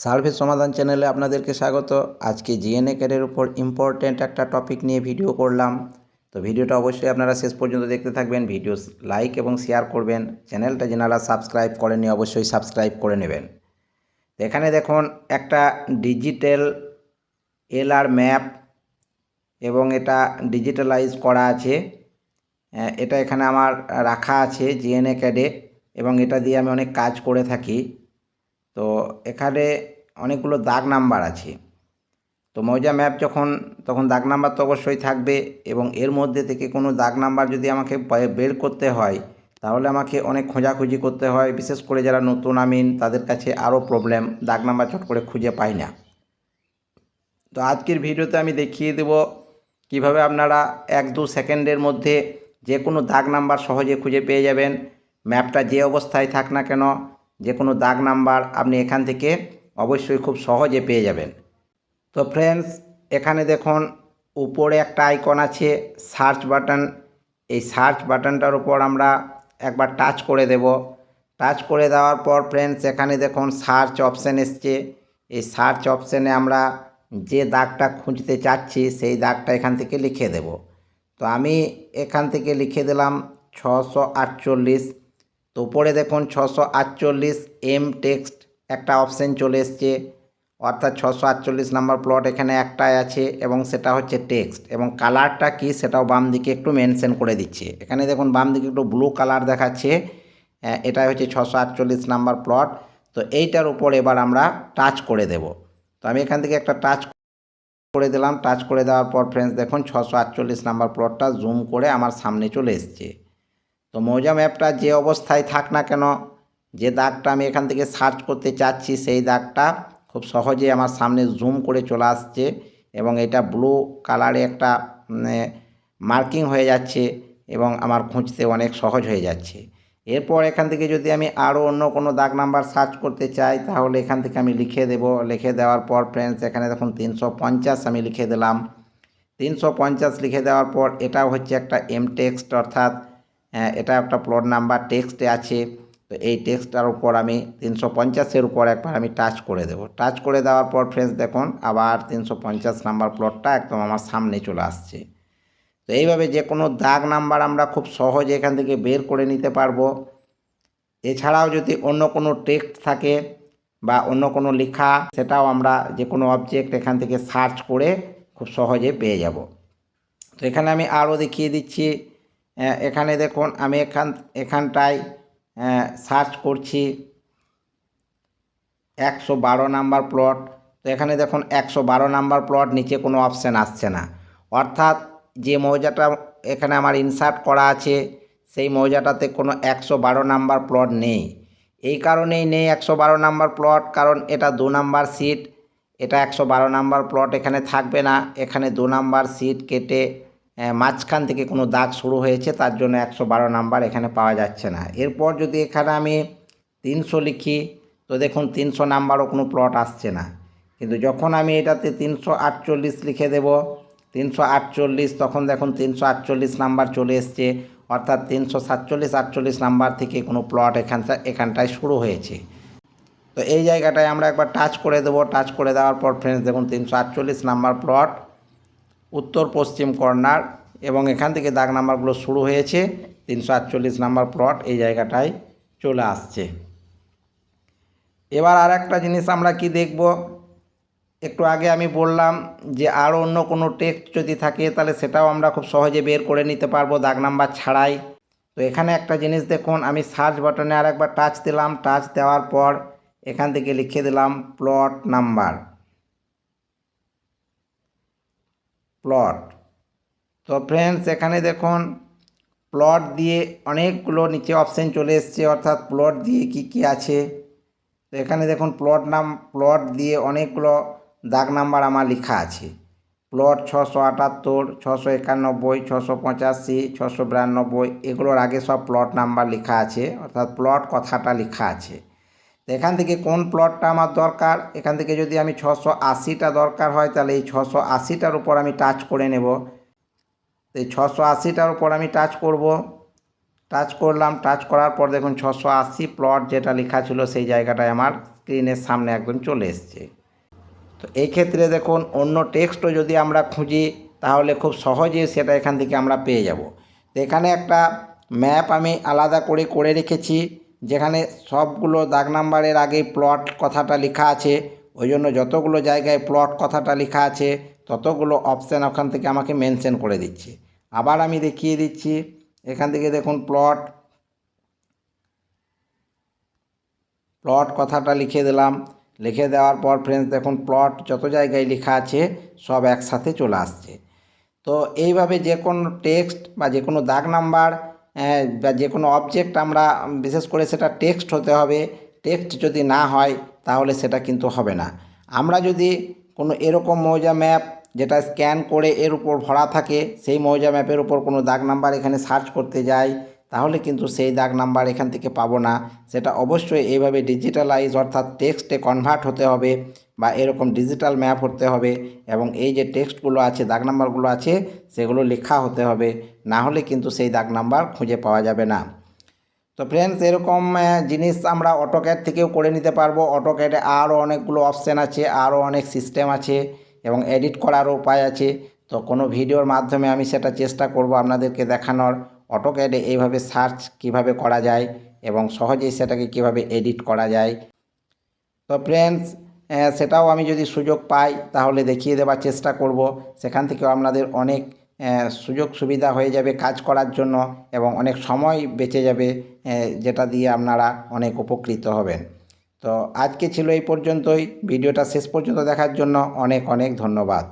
Survey সমাধান চ্যানেলে আপনাদেরকে স্বাগত। আজকে জিএনএ ক্যাডের উপর ইম্পর্ট্যান্ট একটা টপিক নিয়ে ভিডিও করলাম। তো ভিডিওটা অবশ্যই আপনারা শেষ পর্যন্ত দেখতে থাকবেন। ভিডিও লাইক এবং শেয়ার করবেন। চ্যানেলটা যারা সাবস্ক্রাইব করেননি, অবশ্যই সাবস্ক্রাইব করে নেবেন। এখানে দেখুন, একটা ডিজিটাল এলআর ম্যাপ এবং এটা ডিজিটালাইজ করা আছে। এটা এখানে আমার রাখা আছে জিএনএ ক্যাডে এবং এটা দিয়ে আমি অনেক কাজ করে থাকি। তো এখানে অনেকগুলো দাগ নাম্বার আছে। তো মৌজা ম্যাপ যখন, তখন দাগ নাম্বার তো অবশ্যই থাকবে এবং এর মধ্যে থেকে কোনো দাগ নাম্বার যদি আমাকে বের করতে হয়, তাহলে আমাকে অনেক খোঁজাখুঁজি করতে হয়। বিশেষ করে যারা নতুন আমিন, তাদের কাছে আরও প্রবলেম দাগ নাম্বার চট করে খুঁজে পাই না। তো আজকের ভিডিওতে আমি দেখিয়ে দেব কীভাবে আপনারা এক দু সেকেন্ডের মধ্যে যে কোনো দাগ নাম্বার সহজে খুঁজে পেয়ে যাবেন। ম্যাপটা যে অবস্থায় থাক না কেন যে কোনো দাগ নাম্বার আপনি এখান থেকে অবশ্যই খুব সহজে পেয়ে যাবেন। তো ফ্রেন্ডস এখানে দেখুন উপরে একটা আইকন আছে সার্চ বাটন এই সার্চ বাটনটার উপর আমরা একবার টাচ করে দেব। টাচ করে দেওয়ার পর ফ্রেন্ডস এখানে দেখুন সার্চ অপশান এসছে। এই সার্চ অপশানে আমরা যে দাগটা খুঁজতে চাচ্ছি, সেই দাগটা এখান থেকে লিখে দেব। তো আমি এখান থেকে লিখে দিলাম ছশো আটচল্লিশ। তো উপরে দেখুন ছশো আটচল্লিশ এম টেক্সট একটা অপশান চলে এসছে। অর্থাৎ ছশো আটচল্লিশ নাম্বার প্লট এখানে একটাই আছে এবং সেটা হচ্ছে টেক্সট এবং কালারটা কি সেটাও বাম দিকে একটু মেনশন করে দিচ্ছে। এখানে দেখুন বাম দিকে একটু ব্লু কালার দেখাচ্ছে। এটাই হচ্ছে ছশো আটচল্লিশ নাম্বার প্লট তো এইটার উপর এবার আমরা টাচ করে দেব। তো আমি এখান থেকে একটা টাচ করে দিলাম। টাচ করে দেওয়ার পর ফ্রেন্ডস দেখুন ছশো আটচল্লিশ নাম্বার প্লটটা জুম করে আমার সামনে চলে এসছে। তো মৌজাম অ্যাপটা যে অবস্থায় থাক না কেন, যে দাগটা আমি এখান থেকে সার্চ করতে চাচ্ছি, সেই দাগটা খুব সহজে আমার সামনে জুম করে চলে আসছে এবং এটা ব্লু কালারে একটা মার্কিং হয়ে যাচ্ছে এবং আমার খুঁজতে অনেক সহজ হয়ে যাচ্ছে। এরপর এখান থেকে যদি আমি আরও অন্য কোনো দাগ নাম্বার সার্চ করতে চাই, তাহলে এখান থেকে আমি লিখে দেব। লিখে দেওয়ার পর ফ্রেন্ডস এখানে দেখুন তিনশো পঞ্চাশ আমি লিখে দিলাম। তিনশো পঞ্চাশ লিখে দেওয়ার পর এটাও হচ্ছে একটা এম টেক্সট অর্থাৎ এটা একটা প্লট নাম্বার টেক্সটে আছে। তো এই টেক্সটটার উপর আমি তিনশো পঞ্চাশের উপর একবার আমি টাচ করে দেব। টাচ করে দেওয়ার পর ফ্রেন্ডস দেখুন, আবার তিনশো পঞ্চাশ নাম্বার প্লটটা একদম আমার সামনে চলে আসছে। তো এইভাবে যে কোনো দাগ নাম্বার আমরা খুব সহজে এখান থেকে বের করে নিতে পারব। এছাড়াও যদি অন্য কোনো টেক্সট থাকে বা অন্য কোনো লেখা, সেটাও আমরা যে কোনো অবজেক্ট এখান থেকে সার্চ করে খুব সহজে পেয়ে যাব। তো এখানে আমি আরও দেখিয়ে দিচ্ছি। এখানে দেখুন, আমি এখান, এখানটায় সার্চ করছি। একশো বারো নাম্বার প্লট তো এখানে দেখুন, একশো বারো নাম্বার প্লট নিচে কোনো অপশান আসছে না। অর্থাৎ যে মৌজাটা এখানে আমার ইনসার্ট করা আছে, সেই মৌজাটাতে কোনো একশো বারো নাম্বার প্লট নেই। এই কারণেই নেই একশো বারো নাম্বার প্লট কারণ এটা দু নাম্বার সিট এটা একশো বারো নাম্বার প্লট এখানে থাকবে না। এখানে দু নাম্বার সিট কেটে মাঝখান থেকে কোনো দাগ শুরু হয়েছে, তার জন্য একশো বারো নাম্বার এখানে পাওয়া যাচ্ছে না। এরপর যদি এখানে আমি তিনশো লিখি, তো দেখুন তিনশো নাম্বারও কোনো প্লট আসছে না। কিন্তু যখন আমি এটাতে তিনশো আটচল্লিশ লিখে দেব, তিনশো আটচল্লিশ, তখন দেখুন তিনশো আটচল্লিশ নাম্বার চলে এসছে। অর্থাৎ তিনশো সাতচল্লিশ, আটচল্লিশ নাম্বার থেকে কোনো প্লট এখানটা এখানটায় শুরু হয়েছে। তো এই জায়গাটায় আমরা একবার টাচ করে দেবো। টাচ করে দেওয়ার পর ফ্রেন্ডস দেখুন তিনশো আটচল্লিশ নাম্বার প্লট উত্তর পশ্চিম কর্নার এবং এখান থেকে দাগ নাম্বারগুলো শুরু হয়েছে তিনশো আটচল্লিশ নাম্বার প্লট এই জায়গাটায় চলে আসছে। এবার আর একটা জিনিস আমরা কি দেখব? একটু আগে আমি বললাম যে আরও অন্য কোনো টেক্সট যদি থাকে তাহলে সেটাও আমরা খুব সহজে বের করে নিতে পারব দাগ নাম্বার ছাড়াই। তো এখানে একটা জিনিস দেখুন, আমি সার্চ বাটনে আর একবার টাচ দিলাম টাচ দেওয়ার পর এখান থেকে লিখে দিলাম প্লট নাম্বার প্লট তো ফ্রেন্ডস এখানে দেখুন প্লট দিয়ে অনেকগুলো নিচে অপশান চলে এসছে, অর্থাৎ প্লট দিয়ে কি কি আছে। তো এখানে দেখুন প্লট নাম প্লট দিয়ে অনেকগুলো দাগ নাম্বার আমার লেখা আছে। প্লট ছশো আটাত্তর, ছশো একানব্বই, ছশো পঁচাশি, ছশো বিরানব্বই, এগুলোর আগে সব প্লট নাম্বার লেখা আছে, অর্থাৎ প্লট কথাটা লেখা আছে। এখান থেকে কোন প্লটটা আমার দরকার? এখান থেকে যদি আমি ছশো আশিটা দরকার হয়, তাহলে এই ছশো আশিটার উপর আমি টাচ করে নেব। এই ছশো আশিটার উপর আমি টাচ করব। টাচ করলাম টাচ করার পর দেখুন ছশো আশি প্লট যেটা লেখা ছিল সেই জায়গাটায় আমার স্ক্রিনের সামনে একদম চলে এসছে। তো এই ক্ষেত্রে দেখুন অন্য টেক্সটও যদি আমরা খুঁজি, তাহলে খুব সহজে সেটা এখান থেকে আমরা পেয়ে যাব। তো এখানে একটা ম্যাপ আমি আলাদা করে করে রেখেছি। যেখানে সবগুলো দাগ নাম্বারের আগে প্লট কথাটা লেখা আছে, ওই জন্য যতগুলো জায়গায় প্লট কথাটা লেখা আছে, ততগুলো অপশান ওখান থেকে আমাকে মেনশন করে দিচ্ছে। আবার আমি দেখিয়ে দিচ্ছি, এখান থেকে দেখুন প্লট প্লট কথাটা লিখে দিলাম। লিখে দেওয়ার পর ফ্রেন্ডস দেখুন প্লট যত জায়গায় লেখা আছে, সব একসাথে চলে আসছে। তো এইভাবে যে কোনো টেক্সট বা যে কোনো দাগ নাম্বার বা যে কোনো অবজেক্ট আমরা, বিশেষ করে সেটা টেক্সট হতে হবে টেক্সট যদি না হয়, তাহলে সেটা কিন্তু হবে না। আমরা যদি কোনো এরকম মৌজা ম্যাপ যেটা স্ক্যান করে এর উপর ভরা থাকে, সেই মৌজা ম্যাপের উপর কোনো দাগ নাম্বার এখানে সার্চ করতে যাই তাহলে কিন্তু সেই দাগ নাম্বার এখান থেকে পাবো না। সেটা অবশ্যই এইভাবে ডিজিটালাইজ অর্থাৎ টেক্সটে কনভার্ট হতে হবে বা এরকম ডিজিটাল ম্যাপ হতে হবে এবং এই যে টেক্সটগুলো আছে, দাগ নাম্বারগুলো আছে, সেগুলো লেখা হতে হবে। না হলে কিন্তু সেই দাগ নাম্বার খুঁজে পাওয়া যাবে না। তো ফ্রেন্ডস এরকম জিনিস আমরা অটোক্যাড থেকেও করে নিতে পারব। অটোক্যাডে আরও অনেকগুলো অপশান আছে, আরও অনেক সিস্টেম আছে এবং এডিট করারও উপায় আছে। তো কোনো ভিডিওর মাধ্যমে আমি সেটা চেষ্টা করব আপনাদেরকে দেখানোর। অটোক্যাডে এইভাবে সার্চ কীভাবে করা যায় এবং সহজেই সেটাকে কীভাবে এডিট করা যায়। তো ফ্রেন্ডস সেটাও আমি যদি সুযোগ পাই, তাহলে দেখিয়ে দেওয়ার চেষ্টা করব। সেখান থেকেও আপনাদের অনেক সুযোগ সুবিধা হয়ে যাবে কাজ করার জন্য এবং অনেক সময় বেঁচে যাবে যেটা দিয়ে আপনারা অনেক উপকৃত হবেন। তো আজকে ছিল এই পর্যন্তই। ভিডিওটা শেষ পর্যন্ত দেখার জন্য অনেক অনেক ধন্যবাদ।